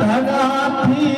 ધનાથી